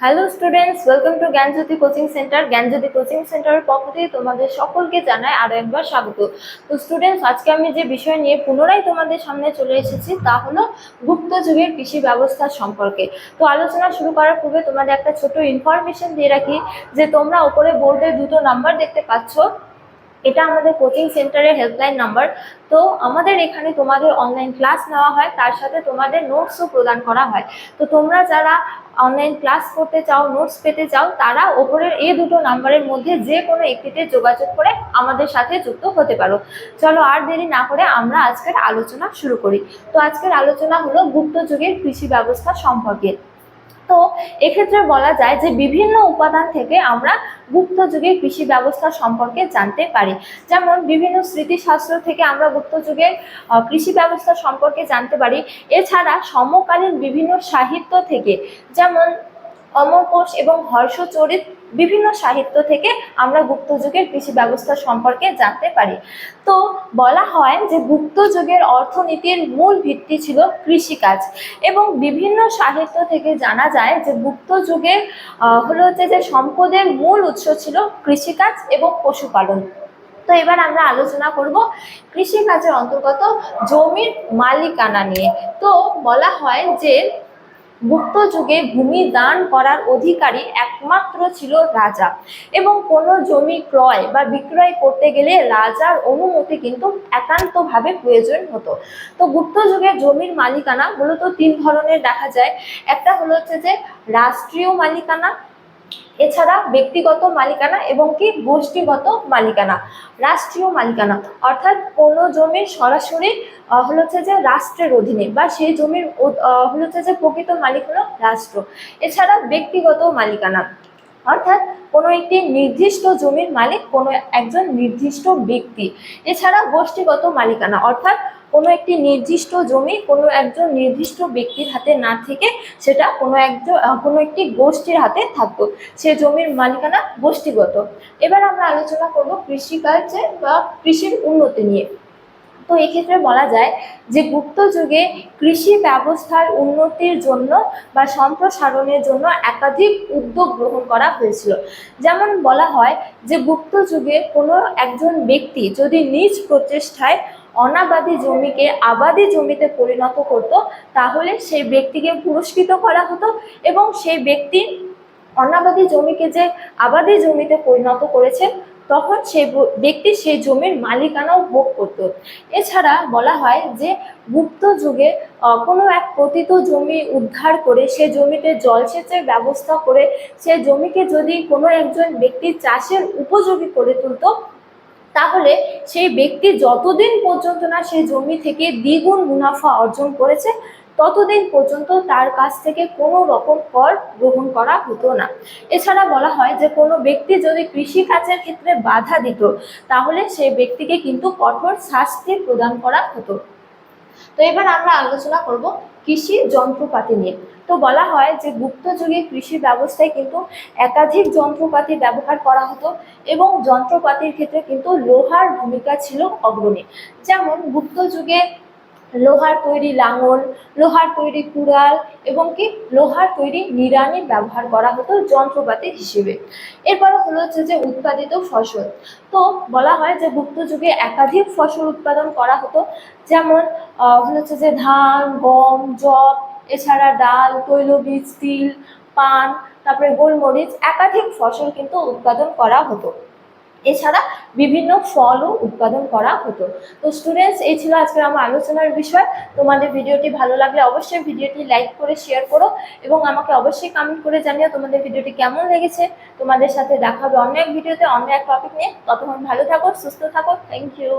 Hello students welcome to Gyanjyoti coaching centre Gyanjyoti coaching সেন্টারের পক্ষ থেকে তোমাদের সকলকে জানাই আরও একবার স্বাগত। তো স্টুডেন্টস আজকে আমি যে বিষয় নিয়ে পুনরায় তোমাদের সামনে চলে এসেছি তা হলো গুপ্ত যুগের কৃষি ব্যবস্থা সম্পর্কে। তো আলোচনা শুরু করার পূর্বে তোমাদের একটা ছোট ইনফরমেশন দিয়ে রাখি যে তোমরা ওপরে বোর্ডে দুটো নাম্বার দেখতে পাচ্ছ। এটা আমাদের কোচিং সেন্টারের হেল্পলাইন নাম্বার তো আমাদের এখানে তোমাদের অনলাইন ক্লাস নেওয়া হয়, তার সাথে তোমাদের নোটসও প্রদান করা হয়। তো তোমরা যারা অনলাইন ক্লাস করতে চাও নোটস পেতে চাও, তারা ওপরের এই দুটো নাম্বারের মধ্যে যে কোনো একটিতে যোগাযোগ করে আমাদের সাথে যুক্ত হতে পারো। চলো আর দেরি না করে আমরা আজকের আলোচনা শুরু করি। তো আজকের আলোচনা হলো গুপ্ত যুগের কৃষি ব্যবস্থা সম্পর্কে। তো এক্ষেত্রে বলা যায় যে বিভিন্ন উপাদান থেকে আমরা গুপ্ত যুগের কৃষি ব্যবস্থা সম্পর্কে জানতে পারি। যেমন বিভিন্ন স্মৃতিশাস্ত্র থেকে আমরা গুপ্ত যুগের কৃষি ব্যবস্থা সম্পর্কে জানতে পারি। এছাড়া সমকালীন বিভিন্ন সাহিত্য থেকে, যেমন অমরকোষ এবং হর্ষচরিত বিভিন্ন সাহিত্য থেকে আমরা গুপ্ত যুগের কৃষি ব্যবস্থা সম্পর্কে জানতে পারি। তো বলা হয় যে গুপ্ত যুগের অর্থনীতির মূল ভিত্তি ছিল কৃষিকাজ এবং বিভিন্ন সাহিত্য থেকে জানা যায় যে গুপ্ত যুগে আহ, হলো হচ্ছে যে সম্পদের মূল উৎস ছিল কৃষিকাজ এবং পশুপালন। তো এবার আমরা আলোচনা করব কৃষিকাজের অন্তর্গত জমির মালিকানা নিয়ে। তো বলা হয় যে গুপ্ত যুগে ভূমি দান করার অধিকারী একমাত্র ছিল রাজা এবং কোনো জমি ক্রয় বা বিক্রয় করতে গেলে রাজার অনুমতি কিন্তু একান্তভাবে প্রয়োজন হতো। তো গুপ্ত যুগে জমির মালিকানা মূলত তিন ধরনের দেখা যায়। একটা হলো হচ্ছে যে রাষ্ট্রীয় মালিকানা এছাড়া ব্যক্তিগত মালিকানা এবং কি গোষ্ঠীগত মালিকানা, রাষ্ট্রীয় মালিকানা। অর্থাৎ কোনো জমির সরাসরি হলো হচ্ছে যে রাষ্ট্রের অধীনে বা সেই জমির হলো হচ্ছে যে প্রকৃত মালিক হলো রাষ্ট্র। এছাড়া ব্যক্তিগত মালিকানা। অর্থাৎ কোনো একটি নির্দিষ্ট জমির মালিক কোনো একজন নির্দিষ্ট ব্যক্তি। এছাড়া গোষ্ঠীগত মালিকানা। অর্থাৎ কোনো একটি নির্দিষ্ট জমি কোনো একজন নির্দিষ্ট ব্যক্তির হাতে না থেকে সেটা কোনো একজন কোনো একটি গোষ্ঠীর হাতে থাকতো। সে জমির মালিকানা গোষ্ঠীগত। এবার আমরা আলোচনা করব কৃষিকার্যে বা কৃষির উন্নতি নিয়ে। তো এক্ষেত্রে বলা যায় যে গুপ্ত যুগে কৃষি ব্যবস্থার উন্নতির জন্য বা সম্প্রসারণের জন্য একাধিক উদ্যোগ গ্রহণ করা হয়েছিল। যেমন বলা হয় যে গুপ্ত যুগে কোনো একজন ব্যক্তি যদি নিজ প্রচেষ্টায় অনাবাদী জমিকে আবাদি জমিতে পরিণত করত, তাহলে সেই ব্যক্তিকে পুরস্কৃত করা হতো এবং সেই ব্যক্তি অনাবাদী জমিকে যে আবাদি জমিতে পরিণত করেছে, তখন ব- ব্যক্তি সেই জমির মালিকানাও ভোগ করত। এছাড়া বলা হয় যে গুপ্ত যুগে কোনো এক পতিত জমি উদ্ধার করে সে জমিতে জলসেচের ব্যবস্থা করে, সে জমিকে যদি কোনো একজন ব্যক্তি চাষের উপযোগী করে তুলতো তাহলে সেই ব্যক্তি যতদিন পর্যন্ত না সেই জমি থেকে দ্বিগুণ মুনাফা অর্জন করেছে, ততদিন পর্যন্ত তার কাছ থেকে কোনো রকম কর গ্রহণ করা হতো না। এছাড়া বলা হয় যে, কোনো ব্যক্তি যদি কৃষি কাজের ক্ষেত্রে বাধা দিত, তাহলে সেই ব্যক্তিকে কিন্তু কঠোর শাস্তি প্রদান করা হতো। তো এবার আমরা আলোচনা করব কৃষি যন্ত্রপাতি নিয়ে। তো বলা হয় যে গুপ্ত যুগে কৃষি ব্যবস্থায় কিন্তু একাধিক যন্ত্রপাতি ব্যবহার করা হতো এবং যন্ত্রপাতির ক্ষেত্রে কিন্তু লোহার ভূমিকা ছিল অগ্রণী। যেমন গুপ্ত যুগে লোহার তৈরি লাঙল, লোহার তৈরি কুড়াল এবং কি লোহার তৈরি নিড়ানি ব্যবহার করা হতো যন্ত্রপাতি হিসেবে। এরপরে হলো হচ্ছে যে উৎপাদিত ফসল। তো বলা হয় যে গুপ্ত যুগে একাধিক ফসল উৎপাদন করা হতো। যেমন হচ্ছে যে ধান, গম জব এছাড়া ডাল, তৈলবীজ, তিল, পান, তারপরে গোলমরিচ একাধিক ফসল কিন্তু উৎপাদন করা হতো। এছাড়া বিভিন্ন ফলও উৎপাদন করা হতো। তো স্টুডেন্টস এই ছিল আজকের আমার আলোচনার বিষয়। তোমাদের ভিডিওটি ভালো লাগলে অবশ্যই ভিডিওটি লাইক করে শেয়ার করো এবং আমাকে অবশ্যই কমেন্ট করে জানিও তোমাদের ভিডিওটি কেমন লেগেছে। তোমাদের সাথে দেখা হবে অন্য এক ভিডিওতে অন্য এক টপিক নিয়ে। ততক্ষণ ভালো থাকো, সুস্থ থাকো। Thank you